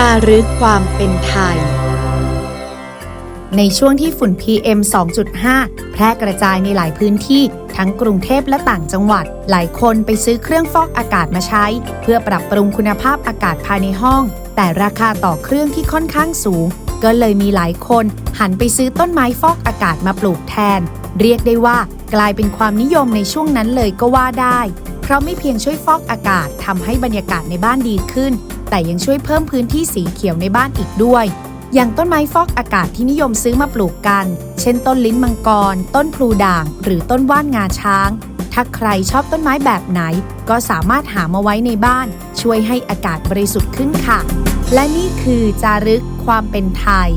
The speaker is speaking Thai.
จารึกความเป็นไทย ในช่วงที่ฝุ่น PM 2.5 แพร่กระจายในหลายพื้นที่ ทั้งกรุงเทพและต่างจังหวัด หลายคนไปซื้อเครื่องฟอกอากาศมาใช้ เพื่อปรับปรุงคุณภาพอากาศภายในห้อง แต่ราคาต่อเครื่องที่ค่อนข้างสูง ก็เลยมีหลายคนหันไปซื้อต้นไม้ฟอกอากาศมาปลูกแทน เรียกได้ว่ากลายเป็นความนิยมในช่วงนั้นเลยก็ว่าได้ เพราะไม่เพียงช่วยฟอกอากาศทำให้บรรยากาศในบ้านดีขึ้น แต่ยังช่วยเพิ่มพื้นที่สีเขียวในบ้านอีกด้วย อย่างต้นไม้ฟอกอากาศที่นิยมซื้อมาปลูกกัน เช่นต้นลิ้นมังกร ต้นพลูด่าง หรือต้นว่านงาช้าง ถ้าใครชอบต้นไม้แบบไหน ก็สามารถหามาไว้ในบ้าน ช่วยให้อากาศบริสุทธิ์ขึ้นค่ะ และนี่คือจารึกความเป็นไทย